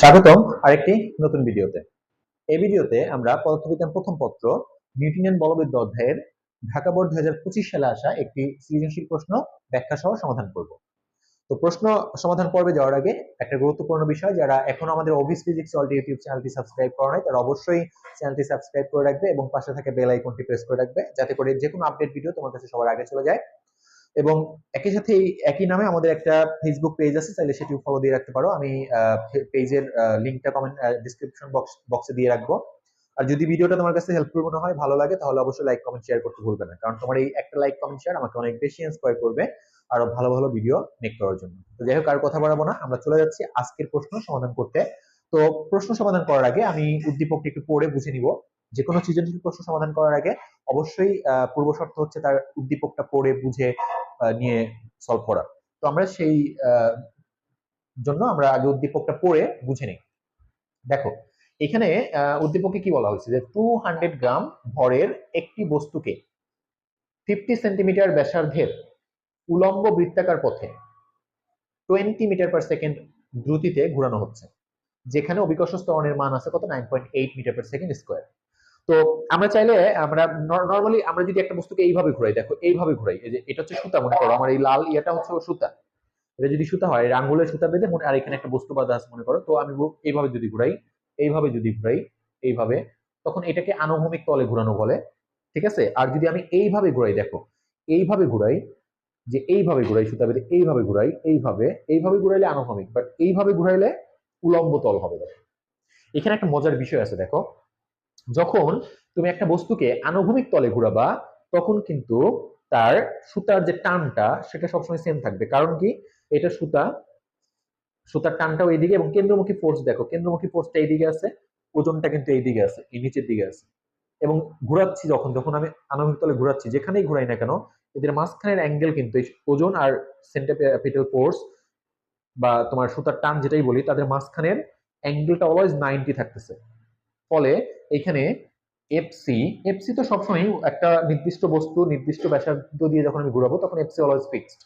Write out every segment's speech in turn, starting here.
স্বাগতম আরেকটি নতুন ভিডিওতে। এই ভিডিওতে আমরা পদার্থবিজ্ঞান প্রথম পত্র নিউটনিয়ান বলবিদ্যা অধ্যায়ের ঢাকা বোর্ড দুই হাজার পঁচিশ সালে আসা একটি সৃজনশীল প্রশ্ন ব্যাখ্যা সহ সমাধান করব। তো প্রশ্ন সমাধান পর্বে যাওয়ার আগে একটা গুরুত্বপূর্ণ বিষয়, যারা এখন আমাদের অফিস ফিজিক্স অলটি ইউটিউব চ্যানেলটি সাবস্ক্রাইব করা নাই, তারা অবশ্যই চ্যানেলটি সাবস্ক্রাইব করে রাখবে এবং পাশে থাকা বেল আইকনটি প্রেস করে রাখবে, যাতে করে যে কোনো আপডেট ভিডিও তোমার কাছে সবার আগে চলে যায়। এবং একই সাথে একই নামে আমাদের একটা ফেসবুক পেজ আছে, চাইলে সেটিও ফলো দিয়ে রাখতে পারো। আমি পেজের লিঙ্কটা কমেন্ট ডিসক্রিপশন বক্স বক্সে দিয়ে রাখব। আর যদি ভিডিওটা তোমার কাছে হেল্পফুল মনে হয়, ভালো লাগে, তাহলে অবশ্যই লাইক কমেন্ট শেয়ার করতে ভুলবে না। কারণ তোমার এই একটা লাইক কমেন্ট শেয়ার আমাকে অনেক বেশি ইন্সপায়ার করবে আরও ভালো ভালো ভিডিও মেক করার জন্য। তো যাই হোক, আর কথা বাড়াবো না, আমরা চলে যাচ্ছি আজকের প্রশ্ন সমাধান করতে। তো প্রশ্ন সমাধান করার আগে আমি উদ্দীপকটি একটু পড়ে বুঝে নিব। যে কোনো সৃজনশীল প্রশ্ন সমাধান করার আগে অবশ্যই পূর্ব শর্ত হচ্ছে তার উদ্দীপকটা পড়ে, বুঝে নিয়ে সলভ করা। তো আমরা সেই জন্য আমরা আগে উদ্দীপকটা পড়ে, বুঝে নিই। দেখো, এখানে উদ্দীপকে কি বলা হয়েছে? যে টু হান্ড্রেড গ্রাম ভরের একটি বস্তুকে ফিফটি সেন্টিমিটার ব্যাসার্ধের উলম্ব বৃত্তাকার পথে টোয়েন্টি মিটার পার সেকেন্ড দ্রুতিতে ঘুরানো হচ্ছে। যেখানে অভিকর্ষ স্তরণের মান আছে কত? Nine point eight metre per second square তো আমরা চাইলে আমরা নর্মালি আমরা যদি একটা বস্তুকে এইভাবে ঘুরাই, দেখো এইভাবে ঘুরাই, এই যে এটা হচ্ছে সুতা, মনে করো আমার এই লাল ইয়েটা হচ্ছে সুতা। এটা যদি সুতা হয় আঙ্গুলের সুতা বেঁধে মনে, আর এখানে একটা বস্তু বাঁধা আছে মনে করো, তো আমি এইভাবে যদি ঘুরাই, এইভাবে যদি ঘুরাই, এইভাবে, তখন এটাকে আনুভূমিক তলে ঘুরানো বলে, ঠিক আছে? আর যদি আমি এইভাবে ঘুরাই, দেখো, এইভাবে ঘুরাই, যে এইভাবে ঘুরাই, সুতা বেঁধে এইভাবে ঘুরাই, এইভাবে এইভাবে ঘুরাইলে আনুভূমিক বাট এইভাবে ঘুরাইলে উলম্ব তল হবে, দেখো। এখানে একটা মজার বিষয় আছে, দেখো যখন তুমি একটা বস্তুকে আনুভূমিক তলে ঘুরাবা, তখন কিন্তু তার সুতার যে টানটা, সেটা সবসময় সেম থাকবে। কারণ কি? এটা সুতা, সুতার টানটাও এইদিকে এবং কেন্দ্রমুখী ফোর্স দেখো, কেন্দ্রমুখী ফোর্সটা এইদিকে আছে, ওজনটা কিন্তু এইদিকে আছে, এই নিচের দিকে আছে। এবং ঘুরাচ্ছি যখন যখন আমি আনুভূমিক তলে ঘুরাচ্ছি, যেখানেই ঘুরাই না কেন, এদের মাঝখানের অ্যাঙ্গেল কিন্তু ওজন আর সেন্টারপিটাল ফোর্স বা তোমার সুতার টান যেটাই বলি, তাদের মাঝখানের অ্যাঙ্গেলটা অলওয়েজ নাইনটি থাকতেছে। ফলে এখানে এফসি এফসি তো সবসময় একটা নির্দিষ্ট বস্তু, নির্দিষ্ট ব্যাসার্ধ দিয়ে যখন আমি ঘুরাবো, তখন এফসি অলওয়েজ ফিক্সড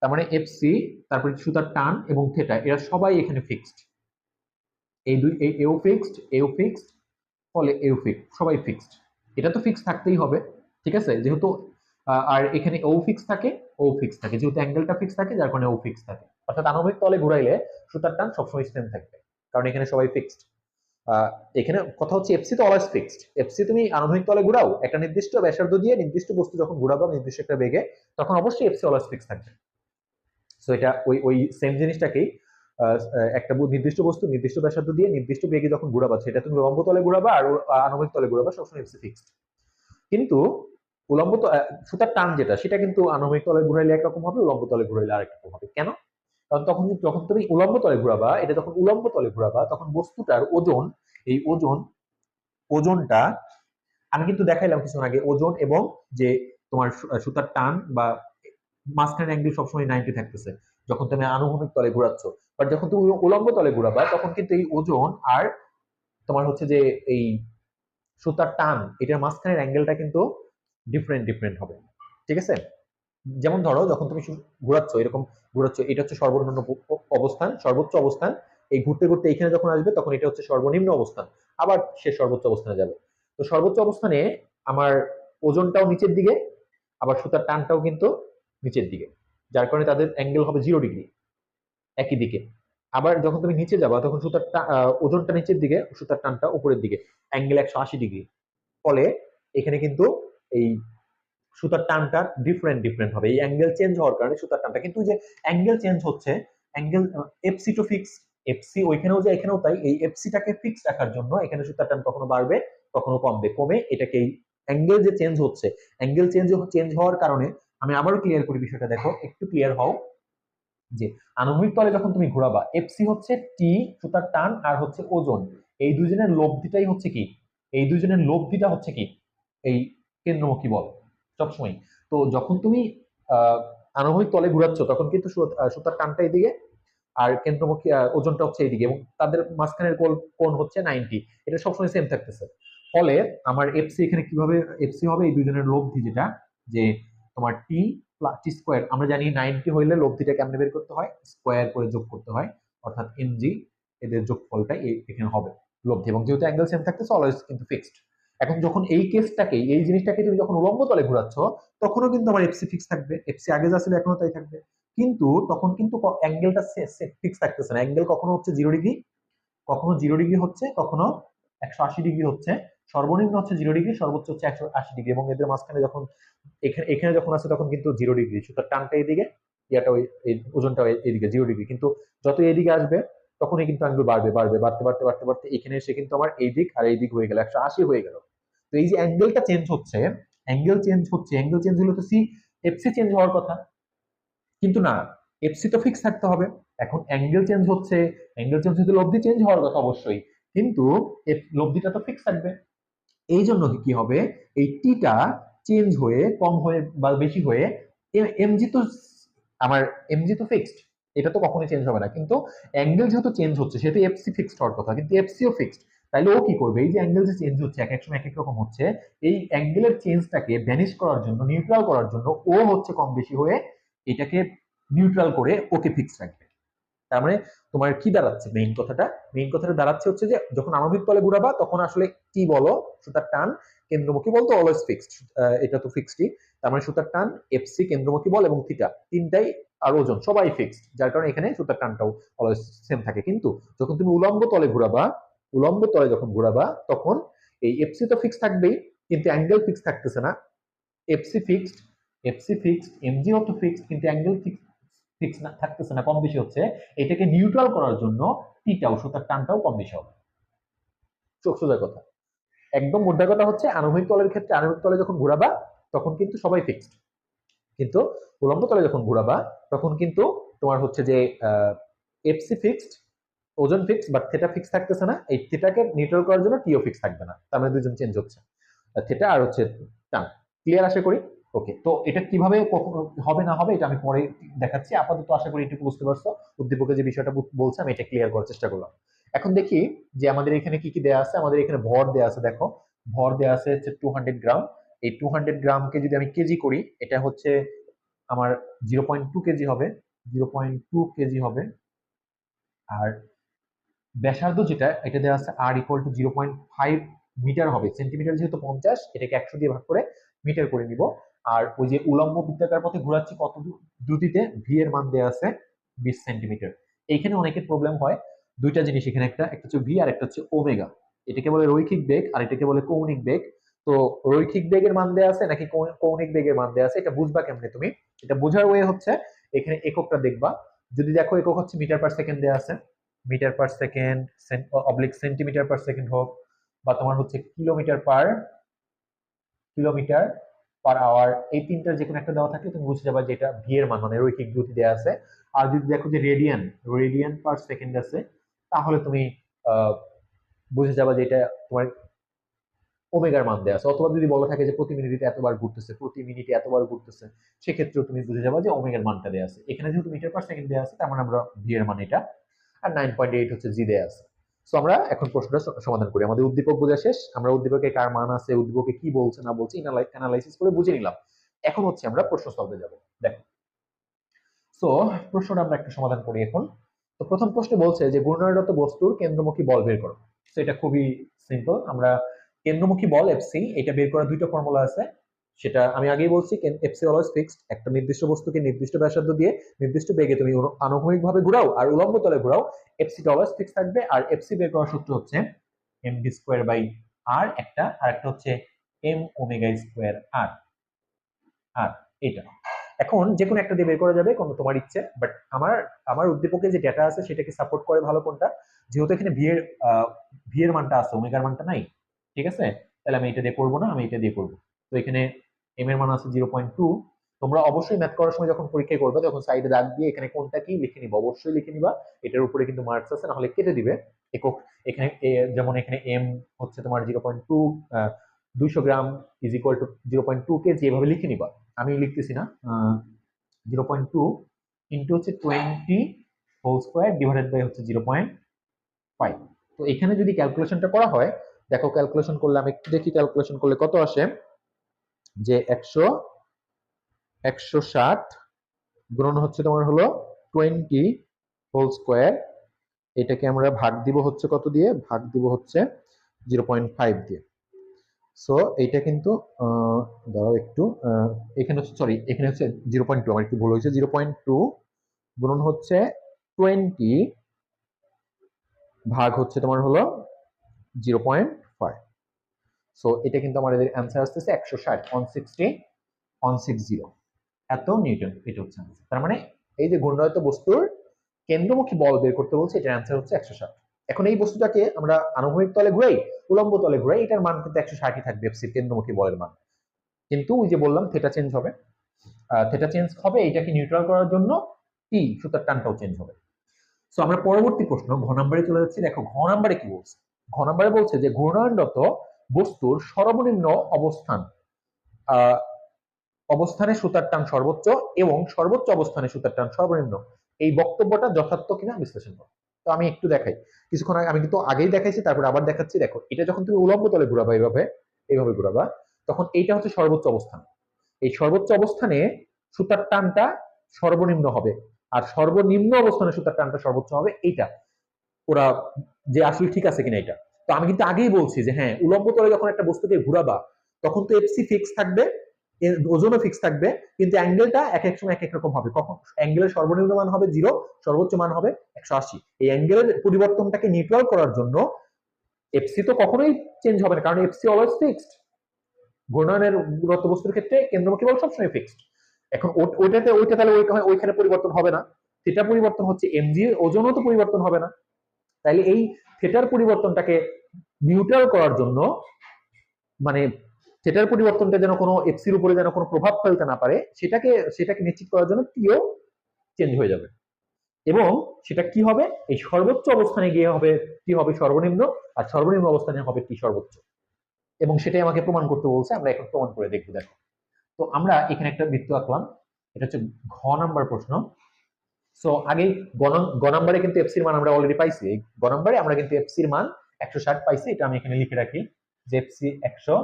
তার মানে এফসি তারপরে সুতার টান এবং থেটা, এরা সবাই এখানে ফিক্সড এই দুই এও ফিক্সড এও ফিক্সড ফলে এও ফিক্সড সবাই ফিক্সড এটা তো ফিক্স থাকতেই হবে, ঠিক আছে? যেহেতু আর এখানে ও ফিক্স থাকে ও ফিক্স থাকে। যেহেতু অ্যাঙ্গেলটা ফিক্স থাকে, যার কারণে ও ফিক্স থাকে। অর্থাৎ আণবিক তলে ঘুরাইলে সুতার টান সবসময় সেম থাকবে, কারণ এখানে সবাই ফিক্সড এখানে কথা হচ্ছে এফসি তো অলওয়েজ ফিক্সড এফসি তুমি আনুভূমিক তলে ঘুরাও, একটা নির্দিষ্ট ব্যাসার্ধ দিয়ে নির্দিষ্ট বস্তু যখন ঘুরাবো নির্দিষ্ট একটা বেগে, তখন অবশ্যই এফসি অলওয়েজ ফিক্স থাকবে। সো এটা ওই ওই সেম জিনিসটাকেই একটা নির্দিষ্ট বস্তু, নির্দিষ্ট ব্যাসার্ধ দিয়ে নির্দিষ্ট বেগে যখন ঘুরাবা, সেটা তুমি লম্ব তলে ঘুরাবা আর আনুভূমিক তলে ঘুরাবা, সবসময় এফসি ফিক্সড কিন্তু উলম্ব সুতার টান যেটা, সেটা কিন্তু আনুভূমিক তলে ঘুরাইলে একরকম হবে, উলম্ব তলে ঘুরাইলে আরেক রকম হবে। কেন? কারণ তখন যখন তুমি উলম্ব তলে ঘুরাবা, এটা যখন উলম্ব তলে ঘুরাবা, তখন বস্তুটার ওজন, এই ওজন, ওজনটা, আমি কিন্তু দেখাইলাম কিছুক্ষণ আগে, ওজন এবং যে তোমার সুতার টান বা মাঝখানে অ্যাঙ্গেল সবসময় নাইনটি থাকতেছে, যখন তুমি আনুভূমিক তলে ঘুরাচ্ছ। বাট যখন তুমি উলম্ব তলে ঘুরাবা, তখন কিন্তু এই ওজন আর তোমার হচ্ছে যে এই সুতার টান, এটার মাঝখানের অ্যাঙ্গেলটা কিন্তু ডিফারেন্ট ডিফারেন্ট হবে। ঠিক আছে? যেমন ধরো যখন তুমি ঘোরাচ্ছ, এরকম ঘোরাচ্ছ, এটা হচ্ছে সর্বনিম্ন অবস্থান, সর্বোচ্চ অবস্থান। এই ঘুরতে ঘুরতে এখানে যখন আসবে, তখন এটা হচ্ছে সর্বনিম্ন অবস্থান। আবার সে সর্বোচ্চ অবস্থানে যাবে। তো সর্বোচ্চ অবস্থানে আমার ওজনটাও নিচের দিকে, আবার সুতার টানটাও কিন্তু নিচের দিকে। যার কারণে তাদের অ্যাঙ্গেল হবে জিরো ডিগ্রি একই দিকে। আবার যখন তুমি নিচে যাবা, তখন সুতার ওজনটা নিচের দিকে, সুতার টানটা উপরের দিকে। অ্যাঙ্গেল একশো আশি ডিগ্রি ফলে এখানে কিন্তু এই সুতার টানটা ডিফারেন্ট ডিফারেন্ট হবে। এই অ্যাঙ্গেল চেঞ্জ হওয়ার কারণে সুতার টানটা। কিন্তু যে অ্যাঙ্গেল চেঞ্জ হচ্ছে angle FC to fix FC ওইখানেও যে এখানেও তাই। এই এফসিটাকে ফিক্স রাখার জন্য এখানে সুতার টান কখনো বাড়বে, কখনো কমবে। কমে এটাকে এই অ্যাঙ্গেল যে চেঞ্জ হচ্ছে অ্যাঙ্গেল চেঞ্জ চেঞ্জ হওয়ার কারণে আমি আবারও ক্লিয়ার করি বিষয়টা। দেখো, একটু ক্লিয়ার হও যে আনুভূমিক তলে যখন তুমি ঘোরাবা এফসি হচ্ছে টি সুতার টান, আর হচ্ছে ওজন। এই দুজনের লব্ধিটাই হচ্ছে কি? এই দুজনের লব্ধিটা হচ্ছে কি? এই কেন্দ্রমুখী বল। সবসময় তো যখন তুমি আনুভূমিক তলে ঘুরাচ্ছ, তখন কিন্তু সুতার টানটা এদিকে আর কেন্দ্রমুখী ওজনটা হচ্ছে এইদিকে এবং তাদের মাঝখানের কোল, কোণ হচ্ছে নাইনটি এটা সবসময় সেম থাকতেছে। ফলে আমার এফসি এখানে কীভাবে এফসি হবে? এই দুজনের লব্ধি যেটা, যে তোমার টি টি স্কোয়ার আমরা জানি নাইনটি হইলে লব্ধিটা কেমনে বের করতে হয়? স্কোয়ার করে যোগ করতে হয়। অর্থাৎ এনজি এদের যোগফলটা এ- এখানে হবে। লব্ধি এবং যেহেতু অ্যাঙ্গেল সেম থাকতেছে অলওয়েজ কিন্তু ফিক্সড এখন যখন এই কেসটাকে এই জিনিসটাকে তুমি যখন উলম্ব তলে ঘোরাচ্ছ, তখনও কিন্তু আমার এফসি ফিক্স থাকবে। এফসি আগে যা ছিল এখনও তাই থাকবে। কিন্তু তখন কিন্তু অ্যাঙ্গেলটা ফিক্স থাকতেছে না। অ্যাঙ্গেল কখনো হচ্ছে জিরো ডিগ্রি কখনো জিরো ডিগ্রি হচ্ছে, কখনো একশো আশি ডিগ্রি হচ্ছে। সর্বনিম্ন হচ্ছে জিরো ডিগ্রি সর্বোচ্চ হচ্ছে একশো আশি ডিগ্রি এবং এদের মাঝখানে যখন এখানে এখানে যখন আছে তখন কিন্তু জিরো ডিগ্রি সুতরাং টানটা এইদিকে ইয়াটা ওই ওজনটা এইদিকে জিরো ডিগ্রি কিন্তু যত এইদিকে আসবে, তখনই কিন্তু অ্যাঙ্গেল বাড়বে বাড়বে, বাড়তে বাড়তে বাড়তে বাড়তে। এখানে এসে কিন্তু আমার এই দিক আর এই দিক হয়ে গেল। একশো আশি হয়ে গেল। তো এই যে অ্যাঙ্গেলটা চেঞ্জ হচ্ছে অ্যাঙ্গেল চেঞ্জ হচ্ছে অ্যাঙ্গেল চেঞ্জ হলে তো সি এফসি চেঞ্জ হওয়ার কথা। কিন্তু না এফসি তো ফিক্স থাকতে হবে। এখন অ্যাঙ্গেল চেঞ্জ হচ্ছে অ্যাঙ্গেল চেঞ্জ হতে লব্ধি চেঞ্জ হওয়ার কথা অবশ্যই। কিন্তু লব্ধিটা তো ফিক্স থাকবে। এই জন্য কি হবে? এই টিটা চেঞ্জ হয়ে, কম হয়ে বা বেশি হয়ে এমজি তো আমার এমজি তো ফিক্সড এটা তো কখনোই চেঞ্জ হবে না। কিন্তু অ্যাঙ্গেল যেহেতু চেঞ্জ হচ্ছে, সেহেতু এফসি ফিক্সড হওয়ার কথা। কিন্তু এফসিও ফিক্সড তাইলে ও কি করবে? এই যে অ্যাঙ্গেল যে চেঞ্জ হচ্ছে, এক এক সময় এক এক রকম হচ্ছে, এই অ্যাঙ্গেলের চেঞ্জটাকে ভ্যানিশ করার জন্য নিউট্রাল করার জন্য ও হচ্ছে কম বেশি হয়ে এটাকে নিউট্রাল করে ওকে ফিক্স রাখবে। তার মানে তোমার কি দাঁড়াচ্ছে? মেইন কথাটা? মেইন কথাটা দাঁড়াচ্ছে হচ্ছে যে, যখন আণবিক তলে ঘুরাবা, তখন আসলে কি বলো? সুতার টান কেন্দ্রমুখী বল অলওয়েজ ফিক্সড এটা তো ফিক্সডই তার মানে সুতার টান এফসি কেন্দ্রমুখী বল এবং থিটা তিনটাই আর ওজন, সবাই ফিক্সড যার কারণে এখানে সুতার টানটাও অলওয়েজ সেম থাকে। কিন্তু যখন তুমি উলম্ব তলে ঘুরাবা উলম্ব তলে যখন ঘুরাবা, তখন এই এফসি তো ফিক্স থাকবেই, কিন্তু অ্যাঙ্গেল ফিক্স থাকতেছে না। এফসি ফিক্সড এফসি ফিক্সড এমজিও তো ফিক্সড কিন্তু অ্যাঙ্গেল ফিক্স না, থাকতেছে না, কম বেশি হচ্ছে। এটাকে নিউট্রাল করার জন্য টিটাও সুতার টানটাও কম বেশি হবে। চোখ সোজা কথা। একদম মোদ্দা কথা হচ্ছে আণবিক তলের ক্ষেত্রে আণবিক তলে যখন ঘোরাবা, তখন কিন্তু সবাই ফিক্সড কিন্তু উলম্ব তলে যখন ঘোরাবা, তখন কিন্তু তোমার হচ্ছে যে এফসি ফিক্সড ওজন ফিক্স বাট থেটা ফিক্স থাকতেছে না, এই থেটাকে নিউট্রাল করার জন্য টিও ফিক্স থাকবে না, তার মানে দুজন চেঞ্জ হচ্ছে। থেটা আর হচ্ছে টান ক্লিয়ার আশা করি? ওকে তো এটা কীভাবে হবে না হবে এটা আমি পরে দেখাচ্ছি। আপাতত আশা করি এটুকু বুঝতে পারছ। উদ্দীপকে যে বিষয়টা বল- বলছে, আমি এটা ক্লিয়ার করার চেষ্টা করলাম। এখন দেখি যে আমাদের এখানে কি কি দেয়া আছে। আমাদের এখানে ভর দেয়া আছে, দেখো। ভর দেয়া আছে হচ্ছে টু হান্ড্রেড গ্রাম এই টু হান্ড্রেড গ্রামকে যদি আমি কেজি করি, এটা হচ্ছে আমার জিরো পয়েন্ট টু কেজি হবে। জিরো পয়েন্ট টু কেজি হবে। আর ব্যাসার্ধ যেটা, এটা দেওয়া আছে আর equal to zero point five metre হবে। সেন্টিমিটার যেহেতু পঞ্চাশ, এটাকে একশো দিয়ে ভাগ করে মিটার করে নিব। আর ওই যে উলম্ব বৃত্তাকার পথে ঘোরাচ্ছি কত দ্রুতিতে ভি এর মান দেওয়া আছে বিশ সেন্টিমিটার এইখানে অনেকের প্রবলেম হয়। দুইটা জিনিস এখানে, একটা একটা হচ্ছে ভি আর একটা হচ্ছে ওমেগা এটাকে বলে রৈখিক বেগ আর এটাকে বলে কৌণিক বেগ। তো রৈখিক বেগের মান দেওয়া আছে নাকি কৌণিক বেগের মান দেওয়া আছে, এটা বুঝবা কেমনে তুমি? এটা বোঝার ওয়ে হচ্ছে, এখানে এককটা দেখবা। যদি দেখো একক হচ্ছে মিটার পার সেকেন্ড দেওয়া আছে। Metre per second oblique centimetre per second হোক, বা তোমার হচ্ছে kilometre per kilometre per hour এই তিনটার যে কোনো একটা দেওয়া থাকলে তুমি বুঝে যাবা যে এটা ভি এর মান মানে রৈখিক দ্রুতি দেওয়া আছে। আর যদি দেখো যে রেডিয়ান রেডিয়ান পার সেকেন্ড আছে, তাহলে তুমি বুঝে যাবা যে এটা তোমার ওমেগার মান দেওয়া আছে। অথবা যদি বলা থাকে যে প্রতি মিনিটে এতবার ঘুরতেছে, প্রতি মিনিটে এতবার ঘুরতেছে, সেক্ষেত্রেও তুমি বুঝে যাবা যে ওমেগার মানটা দেওয়া আছে। এখানে যেহেতু মিটার পার সেকেন্ড দেওয়া আছে, তার মানে আমরা ভি এর মান এটা আর নাইন পয়েন্ট এইট হচ্ছে জি দেওয়া আছে। সো আমরা এখন প্রশ্নটা সমাধান করি। আমাদের উদ্দীপক বোঝা শেষ। আমরা উদ্দীপকে কার মান আছে, উদ্দীপকে কি বলছে, না বলছে অ্যানালাইসিস করে বুঝে নিলাম। এখন হচ্ছে আমরা প্রশ্ন সলভে যাব। দেখো। সো প্রশ্নটা আমরা একটা সমাধান করি এখন। তো প্রথম প্রশ্নে বলছে যে, ঘূর্ণায়রত বস্তুর কেন্দ্রমুখী বল বের করো। তো এটা খুবই সিম্পল আমরা কেন্দ্রমুখী বল এফসি এটা বের করার দুইটা ফর্মুলা আছে। সেটা আমি আগেই বলছি এফসি অলওয়েজ ফিক্সড একটা নির্দিষ্ট বস্তুকে নির্দিষ্ট ব্যাসার্ধ দিয়ে নির্দিষ্ট বেগে তুমি আনুভূমিক ভাবে ঘোরাও আর উলম্ব তলে ঘোরাও এফসি অলওয়েজ ফিক্স থাকবে আর এফসি বের করার সূত্র হচ্ছে M D square by R একটা আর একটা হচ্ছে এম ওমেগা স্কোয়ার আর আর এটা। এখন যে কোনো একটা দিয়ে বের করা যাবে, কোনো তোমার ইচ্ছে বাট আমার আমার উদ্দীপকে যে ডেটা আছে সেটাকে সাপোর্ট করে ভালো কোনটা? যেহেতু এখানে ভি এর ভি এর মানটা আছে ওমেগার মানটা নাই, ঠিক আছে? তাহলে আমি এটা দিয়ে করব না, আমি এটা দিয়ে করব। তো এখানে এম এর মান আছে জিরো পয়েন্ট টু তোমরা অবশ্যই ম্যাথ করার সময় যখন পরীক্ষা করবে, তখন সাইডে দাগ দিয়ে এখানে কোনটা কি লিখে নিবা? অবশ্যই লিখে নিবা। এটার উপরে কিন্তু মার্কস আছে, নাহলে কেটে দিবে। একক, এখানে যেমন এখানে এম হচ্ছে তোমার জিরো পয়েন্ট টু দুইশো gram is equal to zero point two KG এভাবে লিখে নিবা। আমি লিখতেছি না জিরো পয়েন্ট টু ইন্টু হচ্ছে twenty whole square divided by হচ্ছে জিরো পয়েন্ট ফাইভ তো এখানে যদি ক্যালকুলেশনটা করা হয়, দেখো ক্যালকুলেশন করলে আমি দেখি ক্যালকুলেশন করলে কত আসে? যে একশো একশো ষাট গুণন হচ্ছে তোমার হলো টোয়েন্টি হোল স্কোয়ার এটাকে আমরা ভাগ দিব হচ্ছে কত দিয়ে? ভাগ দিব হচ্ছে জিরো পয়েন্ট ফাইভ দিয়ে। সো এইটা কিন্তু দাঁড়াও একটু এখানে হচ্ছে সরি এখানে হচ্ছে জিরো পয়েন্ট টু আমার একটু ভুল হয়েছে। জিরো পয়েন্ট টু গুণন হচ্ছে টোয়েন্টি ভাগ হচ্ছে তোমার হলো জিরো পয়েন্ট ফাইভ সো এটা কিন্তু আমাদের অ্যান্সার আসতেছে একশো ষাট one sixty one six zero এত নিউটন এটা হচ্ছে। তার মানে এই যে ঘূর্ণায়িত বস্তুর কেন্দ্রমুখী বল বের করতে বলছে, এটার অ্যান্সার হচ্ছে একশো ষাট। এখন এই বস্তুটাকে আমরা আনুভূমিক তলে ঘুরাই, উলম্ব তলে ঘুরাই, এটার মান কিন্তু একশো ষাটই থাকবে এফসির কেন্দ্রমুখী বলের মান। কিন্তু ওই যে বললাম থেটা চেঞ্জ হবে। থেটা চেঞ্জ হবে, এটাকে নিউট্রাল করার জন্য টি সুতার টানটাও চেঞ্জ হবে। সো আমরা পরবর্তী প্রশ্ন, ঘ নাম্বারে চলে যাচ্ছি। দেখো, ঘ নাম্বারে কি বলছে? ঘ নাম্বারে বলছে যে, ঘূর্ণায়নরত বস্তুর সর্বনিম্ন অবস্থান। অবস্থানে সুতার টান সর্বোচ্চ এবং সর্বোচ্চ অবস্থানে সুতার টান সর্বনিম্ন। এই বক্তব্যটা যথার্থ কিনা বিশ্লেষণ করো। তো আমি একটু দেখাই। কিছুক্ষণ আগে আমি কিন্তু আগেই দেখাইছি, তারপর আবার দেখাচ্ছি। দেখো, এটা যখন তুমি উলম্ব তলে ঘুরাবা এইভাবে এইভাবে ঘুরাবা, তখন এইটা হচ্ছে সর্বোচ্চ অবস্থান। এই সর্বোচ্চ অবস্থানে সুতার টানটা সর্বনিম্ন হবে, আর সর্বনিম্ন অবস্থানে সুতার টানটা সর্বোচ্চ হবে এইটা। ওরা যে আসলে ঠিক আছে কিনা এটা তো আমি কিন্তু আগেই বলছি যে হ্যাঁ উলম্ব তলে যখন একটা বস্তুকে ঘুরাবা, তখন তো এফসি ফিক্স থাকবে ওজনও ফিক্স থাকবে, কিন্তু অ্যাঙ্গেলটা এক এক সময় এক এক রকম হবে। কখন? অ্যাঙ্গেলের সর্বনিম্ন মান হবে জিরো সর্বোচ্চ মান হবে একশো আশি। এই অ্যাঙ্গেলের পরিবর্তনটাকে নিউট্রাল করার জন্য এফসি তো কখনোই চেঞ্জ হবে না, কারণ এফসি অলওয়েজ ফিক্সড ঘূর্ণয়নের গুরুত্ব বস্তুর ক্ষেত্রে কেন্দ্রমুখী বল সবসময় ফিক্সড এখন ওইটাতে, ওইটা তাহলে ওই- ওইখানে পরিবর্তন হবে না। সেটা পরিবর্তন হচ্ছে এমজি ওজনও তো পরিবর্তন হবে না। তাইলে এই থিটার পরিবর্তনটাকে নিউট্রাল করার জন্য মানে থিটার পরিবর্তনটা যেন কোনো এফসির উপরে যেন কোনো প্রভাব ফেলতে না পারে, সেটাকে সেটাকে নিশ্চিত করার জন্য টিও চেঞ্জ হয়ে যাবে। এবং সেটা কি হবে? এই সর্বোচ্চ অবস্থানে গিয়ে হবে, কি হবে? সর্বনিম্ন, আর সর্বনিম্ন অবস্থানে হবে টি সর্বোচ্চ। এবং সেটাই আমাকে প্রমাণ করতে বলছে, আমরা এখন প্রমাণ করে দেখব, দেখো। তো আমরা এখানে একটা বৃত্ত আঁকলাম, এটা হচ্ছে ঘ নাম্বার প্রশ্ন। সো আগে গ নাম্বারে কিন্তু এফসির মান আমরা অলরেডি পাইছি। এই গ নাম্বারে আমরা কিন্তু এফসির মান একশো ষাট পাইছি। এটা আমি এখানে লিখে রাখি যে এফসি একশো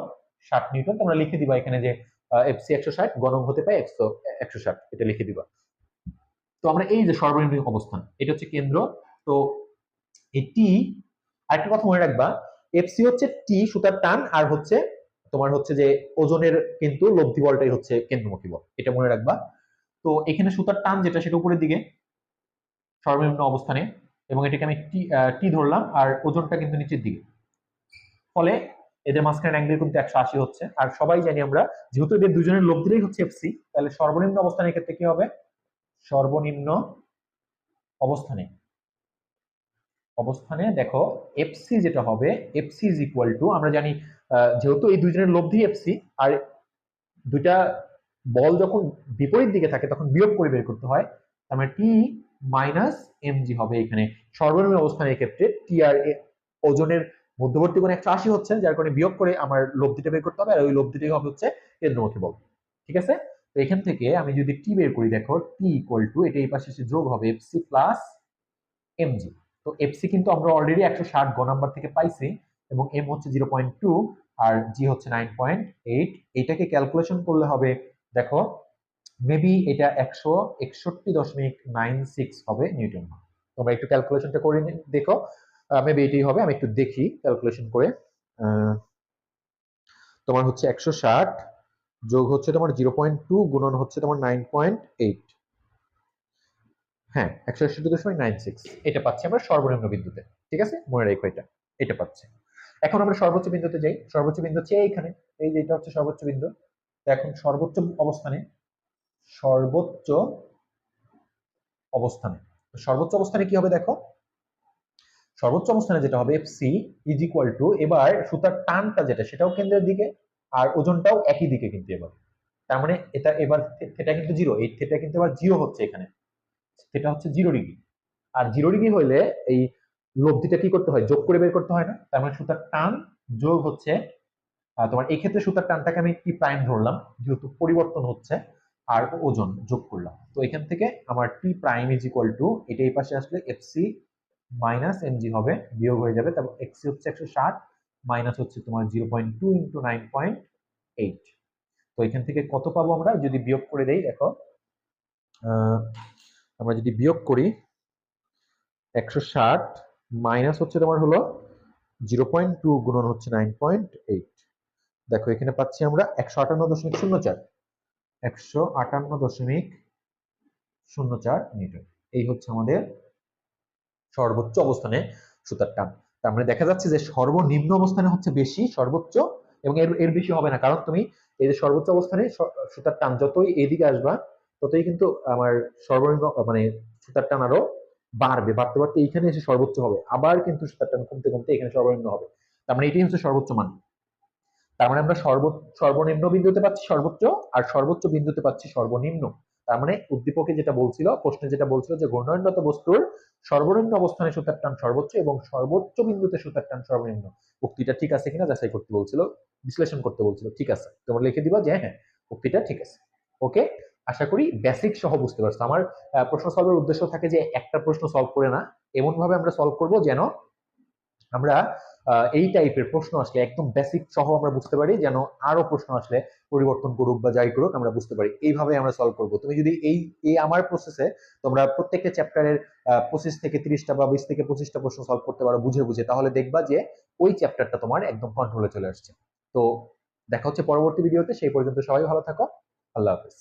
ষাট নিউটন। তোমরা লিখে দিবা এখানে যে এফসি একশো ষাট গণম হতে পারে একশো একশো ষাট। এটা লিখে দিবা। তো আমরা এই যে সর্বনিম্ন অবস্থান, এটা হচ্ছে কেন্দ্র। তো এই টি আরেকটা কথা মনে রাখবা এফসি হচ্ছে টি সুতার টান আর হচ্ছে তোমার হচ্ছে যে ওজনের কিন্তু লব্ধি বলটাই হচ্ছে কেন্দ্রমুখী বল। এটা মনে রাখবা। তো এখানে সুতার টান যেটা সেটা উপরের দিকে। সর্বনিম্ন অবস্থানে এবং এটাকে আমি টি টি ধরলাম আর ওজনটা কিন্তু নিচের দিকে। ফলে এদের মাঝখানে অ্যাঙ্গেল কিন্তু একশো আশি হচ্ছে। আর সবাই জানি আমরা, যেহেতু এদের দুজনের লব্ধিটাই হচ্ছে এফসি তাহলে সর্বনিম্ন অবস্থানের ক্ষেত্রে কি হবে? সর্বনিম্ন অবস্থানে। অবস্থানে দেখো এফসি যেটা হবে এফসি ইজ ইকুয়াল টু আমরা জানি যেহেতু এই দুইজনের লব্ধি এফসি আর দুইটা বল যখন বিপরীত দিকে থাকে, তখন বিয়োগ করে বের করতে হয়। তার মানে টি মাইনাস এমজি হবে এখানে। সর্বনিম্ন অবস্থানের ক্ষেত্রে টি আর ওজনের মধ্যবর্তী কোণ একশো আশি হচ্ছে, যার কারণে বিয়োগ করে আমার লব্ধিটা বের করতে হবে, আর ওই লব্ধিটাই হবে হচ্ছে কেন্দ্রমুখী বল। ঠিক আছে? তো এখান থেকে আমি যদি টি বের করি, দেখো টি ইকুয়াল টু এটা এই পাশে এসে যোগ হবে এফসি প্লাস এমজি তো এফসি কিন্তু আমরা অলরেডি একশো ষাট গ নাম্বার থেকে পাইছি, এবং এম হচ্ছে জিরো পয়েন্ট টু আর জি হচ্ছে নাইন পয়েন্ট এইট এটাকে ক্যালকুলেশন করলে হবে, দেখো মেবি এটা একশো একষট্টি দশমিক নাইন সিক্স হবে নিউটন তোমরা একটু ক্যালকুলেশনটা করে দেখো। মেবি এটাই হবে, আমি একটু দেখি ক্যালকুলেশন করে। তোমার হচ্ছে একশো ষাট যোগ হচ্ছে তোমার জিরো পয়েন্ট টু গুণন হচ্ছে তোমার নাইন পয়েন্ট এইট হ্যাঁ একশো একষট্টি দশমিক নাইন সিক্স এটা পাচ্ছি আমরা সর্বনিম্ন বিন্দুতে, ঠিক আছে? মনে রেখো এটা এটা পাচ্ছি। এখন আমরা সর্বোচ্চ বিন্দুতে যাই। সর্বোচ্চ বিন্দু হচ্ছে এইখানে, এই যে এটা হচ্ছে সর্বোচ্চ বিন্দু। এখন সর্বোচ্চ অবস্থানে সর্বোচ্চ অবস্থানে। সর্বোচ্চ অবস্থানে কি হবে দেখো? সর্বোচ্চ অবস্থানে যেটা হবে এফসি ইজ ইকুয়াল টু এবার সুতার টানটা যেটা, সেটাও কেন্দ্রের দিকে আর ওজনটাও একই দিকে কিন্তু এবার তার মানে এটা এবার থিটা কিন্তু জিরো এই থিটা কিন্তু এবার জিরো হচ্ছে এখানে। সেটা হচ্ছে জিরো ডিগ্রি আর জিরো ডিগ্রি হইলে এই লব্ধিটা কি করতে হয়? যোগ করে বের করতে হয় না। তার মানে সুতার টান যোগ হচ্ছে তোমার এই ক্ষেত্রে সুতার টানটাকে আমি টি প্রাইম ধরলাম, যেহেতু পরিবর্তন হচ্ছে আর ওজন যোগ করলাম। তো এখান থেকে আমার T prime is equal to এটা এই পাশে আসলে এফসি মাইনাস এমজি হবে, বিয়োগ হয়ে যাবে। তারপর এক্সি হচ্ছে একশো ষাট মাইনাস হচ্ছে তোমার zero point two into nine point eight তো এখান থেকে কত পাবো আমরা? যদি বিয়োগ করে দেই, দেখো আমরা যদি বিয়োগ করি, একশো ষাট মাইনাস হচ্ছে তোমার হলো জিরো পয়েন্ট টু গুণন হচ্ছে নাইন পয়েন্ট এইট দেখো, এখানে পাচ্ছি আমরা একশো আটান্ন দশমিক শূন্য চার। একশো আটান্ন দশমিক শূন্য চার নিউটন। এই হচ্ছে আমাদের সর্বোচ্চ অবস্থানে সুতার টান তার মানে দেখা যাচ্ছে যে সর্বনিম্ন অবস্থানে হচ্ছে বেশি, সর্বোচ্চ, এবং এর এর বেশি হবে না। কারণ তুমি এই যে সর্বোচ্চ অবস্থানে সুতার টান যতই এদিকে আসবা, ততই কিন্তু আমার সর্বনিম্ন মানে সুতার টান আরও বাড়বে, বাড়তে বাড়তে এইখানে এসে সর্বোচ্চ হবে। আবার কিন্তু সুতার টান কমতে কমতে এখানে সর্বনিম্ন হবে। তার মানে এটাই হচ্ছে সর্বোচ্চ মান। তার মানে আমরা সর্ব, সর্বনিম্ন বিন্দুতে পাচ্ছি সর্বোচ্চ, আর সর্বোচ্চ বিন্দুতে পাচ্ছি সর্বনিম্ন। তার মানে উদ্দীপকে যেটা বলছিল, প্রশ্নে যেটা বলছিল যে ঘূর্ণয়নরত বস্তুর সর্বনিম্ন অবস্থানে সুতার টান সর্বোচ্চ এবং সর্বোচ্চ বিন্দুতে সুতার টান সর্বনিম্ন। উক্তিটা ঠিক আছে কিনা যাচাই করতে বলছিল, বিশ্লেষণ করতে বলছিল, ঠিক আছে। তোমরা লিখে দিবা যে হ্যাঁ উক্তিটা ঠিক আছে। ওকে? আশা করি বেসিক সহ বুঝতে পারছ। আমার প্রশ্ন সলভের উদ্দেশ্য থাকে যে একটা প্রশ্ন সলভ করে না এমন ভাবে আমরা সলভ করব যেন আমরা এই টাইপের প্রশ্ন আসলে একদম বেসিক সহ আমরা বুঝতে পারি, যেন আরও প্রশ্ন আসলে পরিবর্তন করুক বা যাই করুক আমরা বুঝতে পারি। এইভাবে আমরা সলভ করব। তুমি যদি এই এই আমার প্রসেসে তোমরা প্রত্যেকটা চ্যাপ্টারের পঁচিশ থেকে তিরিশটা বা বিশ থেকে পঁচিশটা প্রশ্ন সলভ করতে পারো বুঝে বুঝে, তাহলে দেখবা যে ওই চ্যাপ্টারটা তোমার একদম কন্ট্রোলে চলে আসছে। তো দেখা হচ্ছে পরবর্তী ভিডিওতে সেই পর্যন্ত সবাই ভালো থাকো। আল্লাহ হাফেজ।